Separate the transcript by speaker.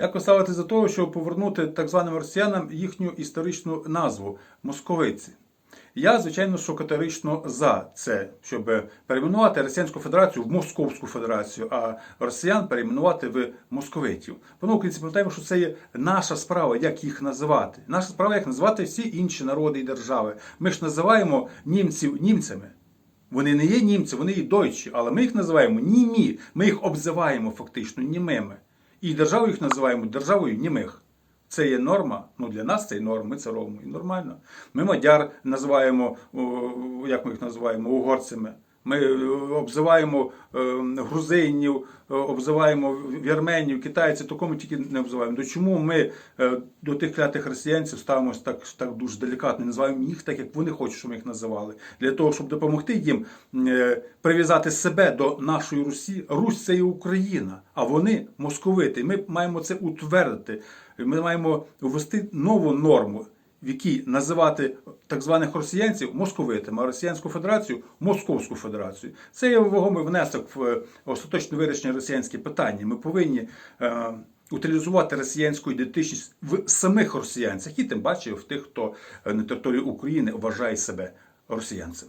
Speaker 1: Як ви ставитесь за того, щоб повернути так званим росіянам їхню історичну назву московиці? Я, звичайно, що категорично за це, щоб перейменувати Російську Федерацію в Московську Федерацію, а росіян перейменувати в московитів. Воно українці пам'ятаємо, що це є наша справа, як їх називати. Наша справа, як називати всі інші народи і держави. Ми ж називаємо німців німцями. Вони не є німці, вони є дойчі, але ми їх називаємо німі. Ми їх обзиваємо фактично німими. І державу їх називаємо державою німих. Це є норма. Ну для нас це є норма, ми це робимо. І нормально. Ми мадяр називаємо, як ми їх називаємо, угорцями. Ми е, обзиваємо е, грузинів, е, обзиваємо вірменів, китайців, такому тільки не обзиваємо. То чому ми до тих клятих росіянців ставимося так, так дуже делікатно, називаємо їх так, як вони хочуть, щоб ми їх називали. Для того, щоб допомогти їм прив'язати себе до нашої Русі. Русь це і Україна, а вони московити. Ми маємо це утвердити. Ми маємо ввести нову норму в якій називати так званих росіянців московитами, а Росіянську Федерацію Московську Федерацію. Це є вагомий внесок в е, остаточне вирішення росіянське питання. Ми повинні е, утилізувати росіянську ідентичність в самих росіянцях і тим паче в тих, хто е, на території України вважає себе росіянцем.